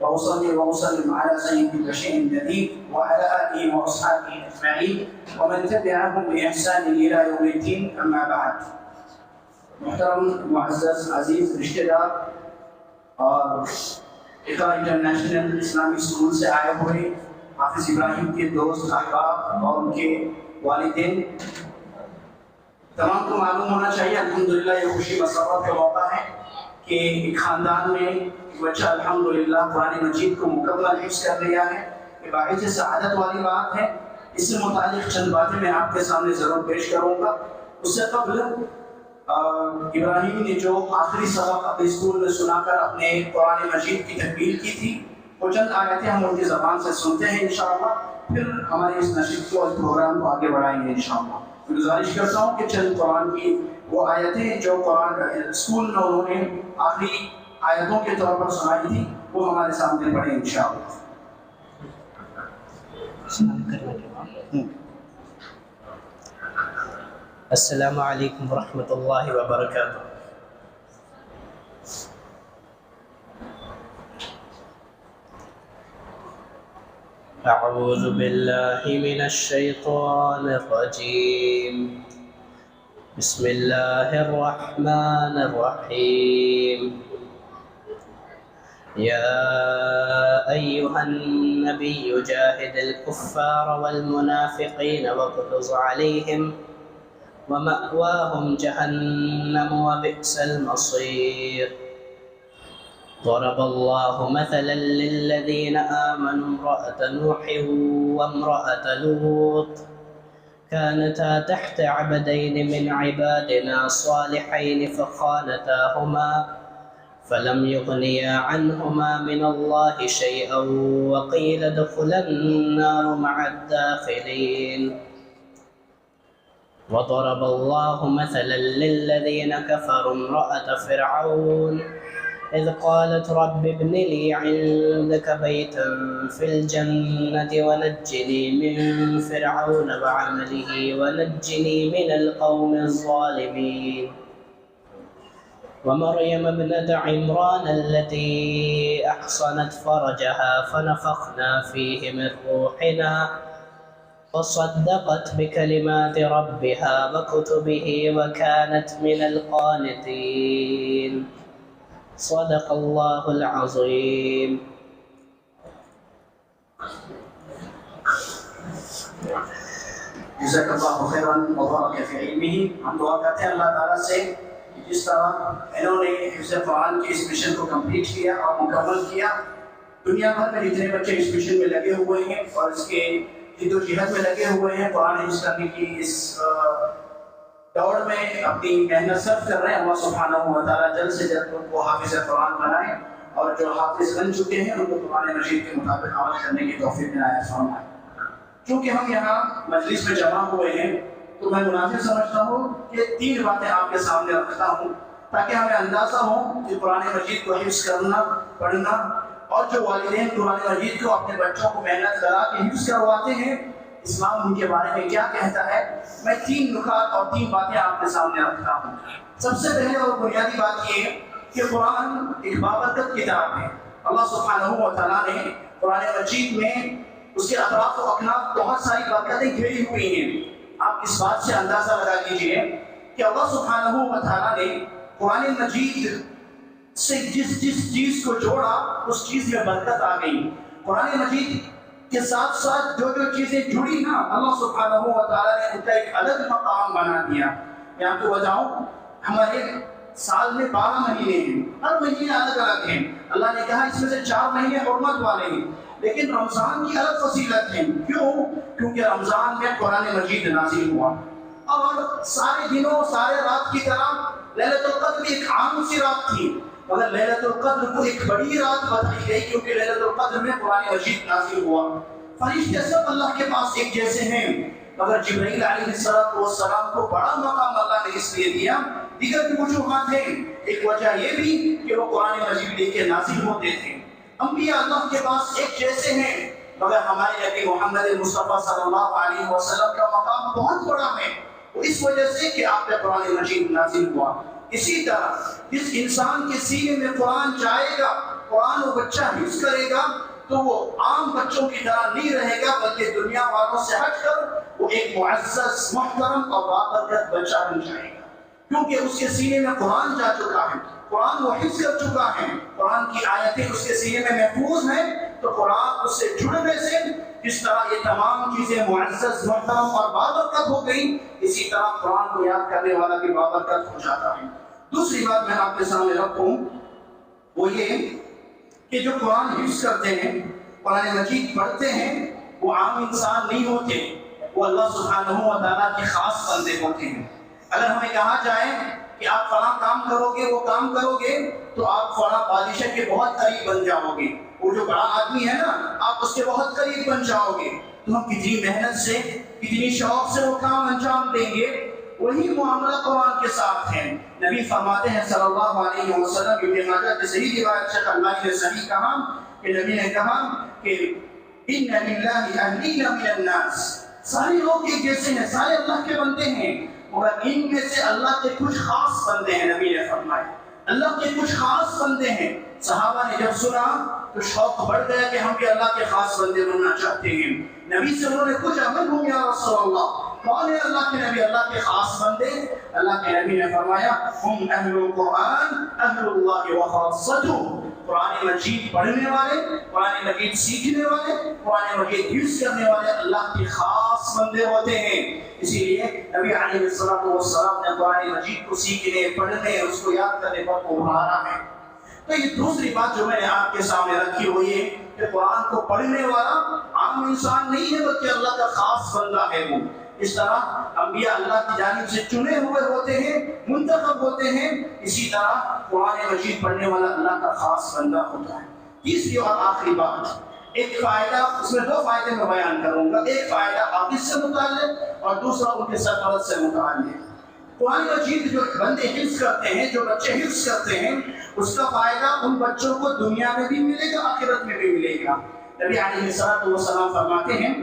وأصلي وأسلم على سيد البشير النذير وعلى آله وأصحابه أجمعين. ومن تبعهم بإحسان إلى يوم الدين أما بعد. محترم معزز عزیز رشتہ دار اور اقرا انٹرنیشنل اسلامی اسکول سے آئے ہوئے حافظ ابراہیم کے دوست أحباب اور ان کے والدین. تمام کو معلوم ہونا چاہیے. الحمدللہ یہ خوشی مسرت کا موقع ہے. کہ ایک خاندان میں بچہ اچھا الحمدللہ قرآن مجید کو مکمل حفظ کر لیا ہے یہ باعث سعادت والی بات ہے۔ اس سے متعلق چند باتیں میں آپ کے سامنے ضرور پیش کروں گا۔ اس سے قبل ابراہیم نے جو آخری سبق اپنے اسکول میں سنا کر اپنے قرآن مجید کی تکمیل کی تھی وہ چند آیتیں ہم ان کی زبان سے سنتے ہیں انشاءاللہ، پھر ہمارے اس نشید کو اس پروگرام کو آگے بڑھائیں گے انشاءاللہ۔ میں گزارش کرتا ہوں کہ چند قرآن کی وہ آیتیں جو قرآن، اسکول میں انہوں نے آخری آیتوں کے طور پر سنائی تھی، وہ ہمارے سامنے پڑھیں انشاءاللہ۔ السلام علیکم ورحمۃ اللہ وبرکاتہ۔ أعوذ بالله من الشيطان الرجيم. بسم الله الرحمن الرحيم. يا أيها النبي جاهد الكفار والمنافقين واغلظ عليهم ومأواهم جهنم وبئس المصير. ضرب الله مثلا للذين آمنوا امرأة نوح وامرأة لوط. كانتا تحت عبدين من عبادنا صالحين فخانتاهما فلم يغنيا عنهما من الله شيئا وقيل ادخلا النار مع الداخلين. وضرب الله مثلا للذين كفروا امرأة فرعون. إذ قالت رب ابن لي عندك بيتا في الجنة ونجني من فرعون وعمله ونجني من القوم الظالمين. ومريم ابنة عمران التي أحصنت فرجها فنفخنا فيه من روحنا وصدقت بكلمات ربها وكتبه وكانت من القانتين. صدق الله العظيم جزاک اللہ خیرن مبارک فی علمہ ہم دعا کرتے ہیں اللہ تعالیٰ سے کہ جس طرح انہوں نے حفظ قرآن کے اس مشن کو کمپلیٹ کیا اور مکمل کیا دنیا بھر میں جتنے بچے اس مشن میں لگے ہوئے ہیں اور اس کے جد و جہد میں لگے ہوئے ہیں قرآن حفظ کرنے کی اس دوڑ میں اپنی محنت صرف کر رہے ہیں، اللہ سبحانہ و تعالیٰ جلد سے جلد ان کو حافظ قرآن بنائیں اور جو حافظ بن چکے ہیں، ان کو قرآن مجید کے مطابق عمل کرنے کی توفیق عنایت فرمائیں چونکہ ہم یہاں مجلس میں جمع ہوئے ہیں، تو میں مناسب سمجھتا ہوں کہ تین باتیں آپ کے سامنے رکھتا ہوں تاکہ ہمیں اندازہ ہو کہ قرآن مجید کو حفظ کرنا، پڑھنا اور جو والدین قرآن مجید کو اپنے بچوں کو محنت کرا کے حفظ کرواتے ہیں اسلام ان کے بارے میں کیا کہتا ہے؟ میں تین نکات اور تین باتیں آپ کے سامنے رکھتا ہوں۔ سب سے پہلے اور بنیادی بات یہ ہے کہ قرآن ایک بابرکت کتاب ہے۔ اللہ سبحانہ و تعالیٰ نے قرآن مجید میں اس کے اطراف و اکناف بہت ساری برکتیں گھیری ہوئی ہیں۔ آپ اس بات سے اندازہ لگا لیجیے کہ اللہ سبحانہ و تعالیٰ نے قرآن مجید سے جس جس چیز کو جوڑا، اس چیز میں برکت آ گئی۔ قرآن مجید کے ساتھ ساتھ جو جو چیزیں جڑی نا، اللہ سبحانہ و تعالیٰ نے ان کا ایک الگ مقام بنا دیا۔ میں آپ کو بتاؤں ہمارے سال میں بارہ مہینے ہیں۔ ہر مہینے الگ الگ ہیں۔ اللہ نے کہا، اس میں سے چار مہینے حرمت والے ہیں۔ لیکن رمضان کی الگ فصیلت ہے کیوں؟ کیونکہ رمضان میں قرآن مجید نازل ہوا۔ اور سارے دنوں، سارے رات کی طرح للت القدر بھی ایک عام سی رات تھی۔ مگر للت القدر کو ایک بڑی رات بتائی گئی کیونکہ للت القدر میں قرآن مجید نازل ہوا۔ فرشتے سب اللہ کے پاس ایک جیسے ہیں۔ مگر جبرائیل علیہ السلام کو بڑا مقام اللہ نے اس لیے دیا۔ دیگر بھی وجوہات ہیں۔ ایک وجہ یہ بھی کہ وہ قرآن مجید لے کے نازل ہوتے تھے۔ انبیاء اللہ کے پاس ایک جیسے ہیں۔ مگر ہمارے نبی محمد مصطفیٰ صلی اللہ علیہ وسلم کا مقام بہت بڑا ہے۔ اس وجہ سے کہ آپ پہ قرآن مجید نازل ہوا۔ اسی طرح جس انسان کے سینے میں قرآن جائے گا، قرآن وہ بچہ حفظ کرے گا، تو وہ عام بچوں کی طرح نہیں رہے گا، بلکہ دنیا والوں سے ہٹ کر وہ ایک معزز، محترم اور بابرکت بچہ بن جائے گا۔ کیونکہ اس کے سینے میں قرآن جا چکا ہے، قرآن وہ حفظ کر چکا ہے۔ قرآن کی آیتیں اس کے سینے میں محفوظ ہیں، تو قرآن اس سے جڑنے سے جس طرح یہ تمام چیزیں معزز محترم اور بابرکت ہو گئی اسی طرح قرآن کو یاد کرنے والا بھی بابرکت ہو جاتا ہے۔ دوسری بات میں آپ کے سامنے رکھوں، وہ یہ کہ جو قرآن حفظ کرتے ہیں، قرآن مجید پڑھتے ہیں، وہ عام انسان نہیں ہوتے، وہ اللہ سبحانہ و تعالیٰ کے خاص بندے ہوتے ہیں۔ اگر ہمیں کہا جائے کہ آپ فلاں کام کرو گے، وہ کام کرو گے، تو آپ فلاں بادشاہ کے بہت قریب بن جاؤ گے۔ وہ جو بڑا آدمی ہے نا، آپ اس کے بہت قریب بن جاؤ گے۔ تو ہم کتنی محنت سے، کتنی شوق سے وہ کام انجام دیں گے۔ وہی معاملہ قرآن کے ساتھ ہے۔ نبی فرماتے ہیں صلی اللہ علیہ وسلم، ابن ماجہ کی صحیح روایت شیخ البانی نے صحیح کہا کہ نبی نے کہا کہ ان للہ اہلین من الناس سارے لوگ ایک جیسے ہیں، سارے اللہ کے بندے ہیں۔ مگر ان میں سے اللہ کے کچھ خاص بندے ہیں، نبی نے فرمایا اللہ کے کچھ خاص بندے ہیں۔ صحابہ نے جب سنا تو شوق بڑھ گیا کہ ہم بھی اللہ کے خاص بندے بننا چاہتے ہیں۔ نبی سے انہوں نے کچھ عمل ہوں یا رسول اللہ؟ کون ہے اللہ کے نبی؟ اللہ کے خاص بندے؟ اللہ کے نبی نے فرمایا، ہم اہل القرآن، اہل اللہ و خاصتہ قرآن مجید پڑھنے والے، قرآن مجید سیکھنے والے، قرآن مجید حفظ کرنے والے اللہ کے خاص بندے ہوتے ہیں۔ اسی لیے نبی علیہ السلام والسلام نے قرآن مجید کو سیکھنے، پڑھنے، اس کو یاد کرنے پر ابھارا ہے۔ تو یہ دوسری بات جو میں نے آپ کے سامنے رکھی ہوئی ہے کہ قرآن کو پڑھنے والا عام انسان نہیں ہے، بلکہ اللہ کا خاص بندہ ہے وہ۔ اس طرح انبیاء اللہ کی جانب سے چنے ہوئے ہوتے ہیں، منتخب ہوتے ہیں۔ اسی طرح قرآن مجید پڑھنے والا اللہ کا خاص بندہ ہوتا ہے۔ تیسری اور آخری بات ایک فائدہ اس میں دو فائدے میں بیان کروں گا۔ ایک فائدہ حافظ سے متعلق اور دوسرا ان کے سرپرست سے متعلق۔ قرآن مجید جو بندے حفظ کرتے ہیں، جو بچے حفظ کرتے ہیں، اس کا فائدہ ان بچوں کو دنیا میں بھی ملے گا، آخرت میں بھی ملے گا۔ نبی علیہ السلام والسلام فرماتے ہیں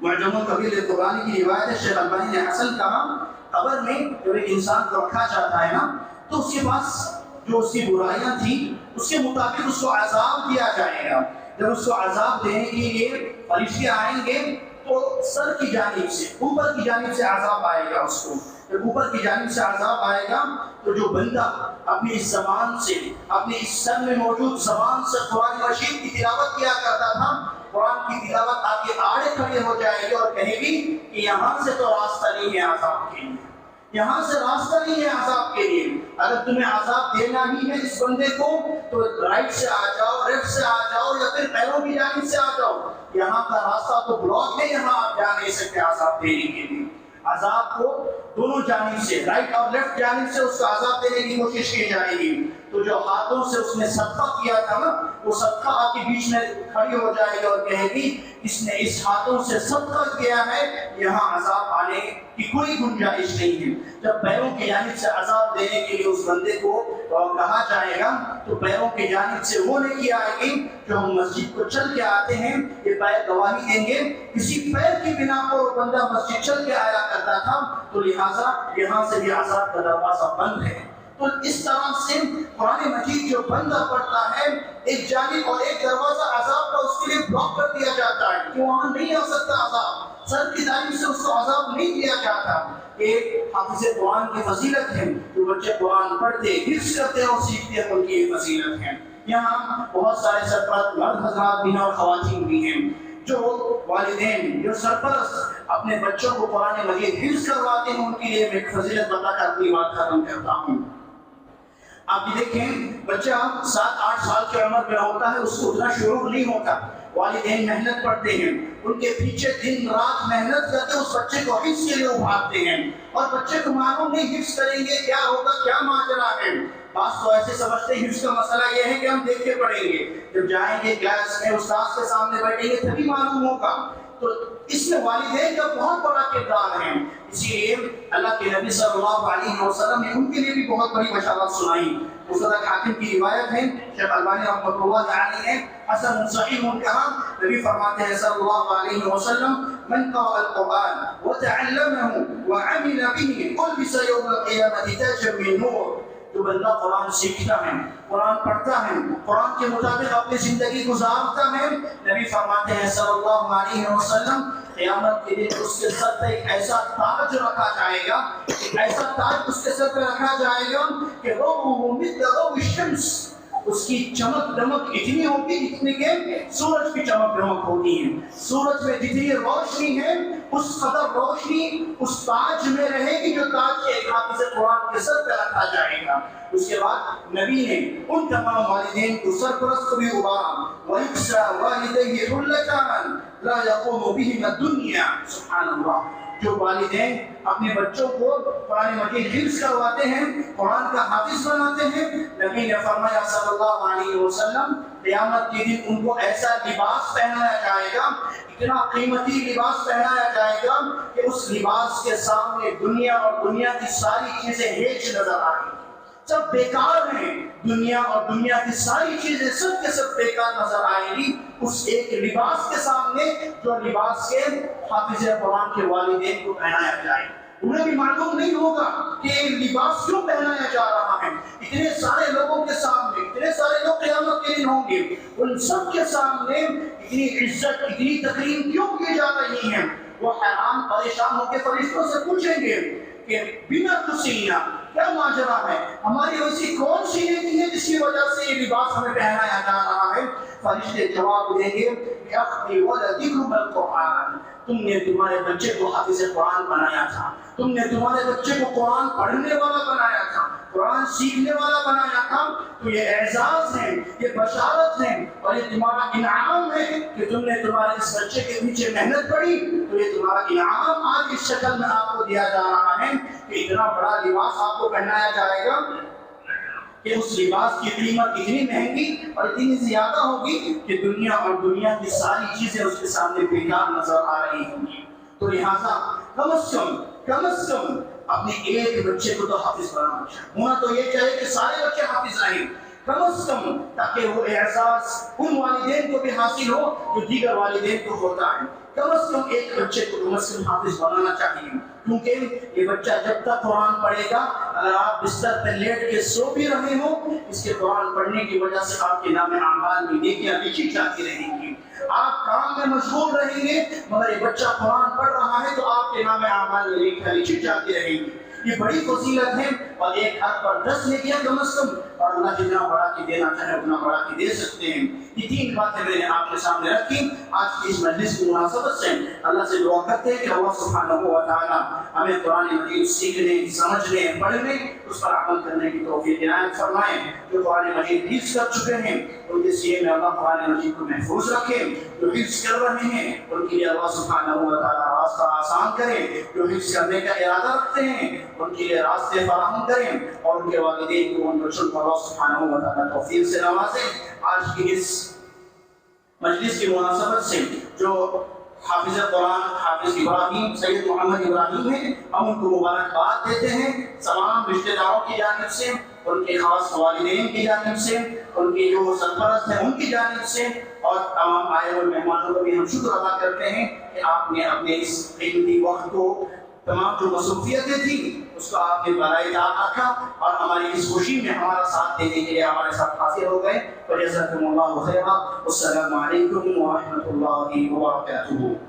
معجم القبیر قرآن کی روایت ہے، شیخ البانی نے حسن کہا، قبر میں جب ایک انسان کو رکھا جاتا ہے نا، تو اس کے پاس جو اس کی برائیاں تھیں، اس کے مطابق اس کو عذاب دیا جائے گا۔ جب اس کو عذاب دینے کے لیے فرشتے آئیں گے تو سر کی جانب سے، اوپر کی جانب سے عذاب آئے گا اس کو۔ جب اوپر کی جانب سے عذاب آئے گا تو جو بندہ اپنی اس زبان سے، اپنی اس سر میں موجود زبان سے قرآن مجید کی تلاوت کیا کرتا تھا، قرآن کی تلاوت آپ کے آڑے کھڑے ہو جائے گی اور کہے گی کہ یہاں سے تو راستہ نہیں ہے عذاب کے لیے۔ یہاں سے راستہ نہیں ہے عذاب کے لیے۔ اگر تمہیں عذاب دینا ہی ہے اس بندے کو، تو رائٹ سے آ جاؤ لیفٹ سے آ جاؤ، یا پھر پیروں کی جانب سے آ جاؤ۔ یہاں کا راستہ تو بلاک ہے، یہاں آپ جا نہیں سکتے عذاب دینے کے لیے۔ عذاب کو دونوں جانب سے رائٹ اور لیفٹ جانب سے اس کو عذاب دینے کی کوشش کی جائے گی۔ تو جو ہاتھوں سے اس نے صدقہ کیا تھا نا، وہ صدقہ آپ کے بیچ میں کھڑی ہو جائے گی اور کہے گی، اس نے اس ہاتھوں سے صدقہ کیا ہے، یہاں عذاب آنے کی کوئی گنجائش نہیں ہے۔ جب پیروں کی جانب سے عذاب دینے کے لیے اس بندے کو کہا جائے گا، تو پیروں کی جانب سے وہ نہیں کیا آئے گی جو ہم مسجد کو چل کے آتے ہیں۔ یہ پیر گواہی دیں گے۔ کسی پیر کی بنا پر بندہ مسجد چل کے آیا کرتا تھا، تو لہٰذا یہاں سے بھی عذاب کا دروازہ بند ہے۔ تو اس طرح سے قرآن مجید جو بندہ پڑتا ہے، ایک جانب اور ایک دروازہ عذاب کا اس کے لیے بلاک کر دیا جاتا ہے۔ کہ وہاں نہیں آ سکتا عذاب۔ سر کی جانب سے اس کو عذاب نہیں دیا جاتا۔ ایک حافظ قرآن کی فضیلت ہے۔ جو بچے قرآن پڑھتے، حفظ کرتے اور سیکھتے ہیں، ان کی یہ فضیلت ہے۔ یہاں بہت سارے سرپرست مرد حضرات بھی ہیں اور خواتین بھی ہیں۔ جو والدین، جو سرپرست اپنے بچوں کو قرآن مجید حفظ کرواتے ہیں، ان کے لیے میں ایک فضیلت بتا کر اپنی بات ختم کرتا ہوں۔ آپ یہ دیکھیں، بچہ سات آٹھ سال کی عمر میں ہوتا ہے، اس کو اتنا شروع نہیں ہوتا۔ والدین محنت کرتے ہیں، ان کے پیچھے دن رات محنت کر کے اس بچے کو حفظ کے لیے ابھارتے ہیں۔ اور بچے کو معلوم نہیں، حفظ کریں گے، کیا ہوگا، کیا ماجرا ہے؟ بعض تو ایسے سمجھتے ہیں، حفظ کا مسئلہ یہ ہے کہ ہم دیکھ کے پڑھیں گے۔ جب جائیں گے کلاس میں استاد کے سامنے بیٹھیں گے، تبھی معلوم ہوگا۔ تو اس میں والدین کا بہت بڑا کردار ہے اسی لیے اللہ کے نبی صلی اللہ علیہ وسلم نے ان کے لیے بھی بہت بڑی بشارت سنائی۔ مصدق حاکم کی روایت ہے، شیخ البانی رحمۃ اللہ علیہ نے حسن صحیح من کہا نبی فرماتے ہیں صلی اللہ علیہ وسلم، من قرأ القرآن وتعلمه وعمل به قلبس يوم القيامة تاجا من نور جو بندہ قرآن سیکھتا ہے، قرآن پڑھتا ہے، قرآن کے مطابق اپنی زندگی گزارتا ہے۔ نبی فرماتے ہیں صلی اللہ علیہ وسلم، قیامت کے دن اس کے سر پہ ایک ایسا تاج رکھا جائے گا، ایک ایسا تاج اس کے سر پہ رکھا جائے گا کہ وہ مثل ضوء الشمس اس کی چمک دمک اتنی ہوگی جتنی کہ سورج کی چمک دمک ہوتی ہے۔ سورج میں جتنی روشنی ہے، اس قدر روشنی اس تاج میں رہے گی جو تاج ایک اس کے بعد نبی نے ان تمام والدین کو سرپرست بھی ابارا وَيُكْسَى وَالِدَيْهِ حُلَّتَانَ لَا يَقُومُ بِهِمَ الدُّنْيَا۔ سبحان اللہ۔ جو والدین اپنے بچوں کو قرآن مجید حفظ کرواتے ہیں، قرآن کا حافظ بناتے ہیں، نبی نے فرمایا صلی اللہ علیہ وسلم، قیامت کے دن ان کو ایسا لباس پہنایا جائے گا، اتنا قیمتی لباس پہنایا جائے گا کہ اس لباس کے سامنے دنیا اور دنیا کی ساری چیزیں ہیچ نظر آئیں۔ سب بیکار ہیں، دنیا اور دنیا کی ساری چیزیں سب کے سب بیکار نظر آئیں گی، اس ایک لباس کے سامنے جو لباس کے حافظ قرآن کے والدین کو پہنایا جائے۔ انہیں بھی معلوم نہیں ہوگا کہ یہ لباس کیوں پہنایا جا رہا ہے۔ اتنے سارے لوگوں کے سامنے، اتنے سارے لوگ قیامت کے دن ہوں گے، ان سب کے سامنے اتنی عزت، اتنی تقریم کیوں کی جا رہی ہیں وہ حیران، پریشان ہو کے فرشتوں سے پوچھیں گے کہ بنا تسینا کیا ماجرا ہے؟ ہماری ایسی کون سی نیکی ہے جس کی وجہ سے یہ لباس ہمیں پہنایا جا رہا ہے؟ فرشتے جواب دیں گے اختی ولدکم القرآن. تم نے تمہارے بچے کو حافظ قرآن بنایا تھا۔ تم نے تمہارے بچے کو قرآن پڑھنے والا بنایا تھا، قرآن سیکھنے والا بنایا تھا۔ تو یہ اعزاز ہے یہ بشارت ہے اور یہ تمہارا انعام ہے کہ تم نے تمہارے اس بچے کے پیچھے محنت پڑی تو یہ تمہارا انعام آج اس شکل میں آپ کو دیا جا رہا ہے کہ اتنا بڑا لباس آپ کو پہنایا جائے گا کہ اس لباس کی قیمت اتنی مہنگی اور اتنی زیادہ ہوگی کہ دنیا اور دنیا کی ساری چیزیں اس کے سامنے بیکار نظر آ رہی ہوں گی۔ تو لہٰذا کم از کم کم از کم اپنے ایک بچے کو تو حافظ بنانا چاہیے۔ ہونا تو یہ چاہے کہ سارے بچے حافظ رہیں۔ کم از کم تاکہ وہ احساس ان والدین کو بھی حاصل ہو جو دیگر والدین کو ہوتا ہے۔ کم از کم ایک بچے کو کم از کم حافظ بنانا چاہیے۔ کیونکہ یہ بچہ جب تک قرآن پڑھے گا، اگر آپ بستر پہ لیٹ کے سو بھی رہے ہو اس کے قرآن پڑھنے کی وجہ سے آپ کے نام اعمال میں نیکیاں لکھی جاتی رہیں گی۔ آپ کام میں مشغول رہیں گے مگر یہ بچہ قرآن پڑھ رہا ہے تو آپ کے نام اعمال میں نیکیاں لکھی جاتی رہیں گی۔ یہ بڑی فضیلت ہے اور ایک ہاتھ پر دس نیکیاں کم از کم اور اللہ جتنا بڑا کی دینا چاہے اتنا بڑا کی دے سکتے ہیں۔ یہ تین باتیں میں نے آپ کے سامنے رکھی۔ آج کی اس مجلس کی مناسبت سے اللہ سے دعا کرتے ہیں کہ اللہ سبحانہ و تعالی ہمیں قرآن مجید سیکھنے، سمجھنے، پڑھنے، اس پر عمل کرنے کی توفیق عنایت فرمائیں جو قرآن مجید حفظ کر چکے ہیں، ان کے سینے میں اللہ قرآن مجید کو محفوظ رکھے، جو حفظ کر رہے ہیں، ان کے لیے اللہ سبحانہ و تعالی راستہ آسان کرے۔ جو حفظ کرنے کا ارادہ رکھتے ہیں، ان کے لیے راستے فراہم کریں اور ان کے والدین کو ان بچوں کو اللہ سبحانہ و تعالی توفیق سے نوازیں آج کی اس مجلس کی مناسبت سے جو حافظ قرآن، حافظ ابراہیم، سید محمد ابراہیم ہیں، ہم ان کو مبارکباد دیتے ہیں۔ تمام رشتہ داروں کی جانب سے، ان کے خاص والدین کی جانب سے، ان کے جو سرپرست ہیں، ان کی جانب سے، اور تمام آئے ہوئے مہمانوں کو بھی ہم شکر ادا کرتے ہیں کہ آپ نے اپنے اس قیمتی وقت کو تمام جو مصروفیتیں تھیں، اس کو آپ نے برائے یاد رکھا اور ہماری اس خوشی میں ہمارا ساتھ دینے کے لیے ہمارے ساتھ حاضر ہو گئے۔ وجزاکم اللہ خیرا۔ السلام علیکم ورحمۃ اللہ وبرکاتہ۔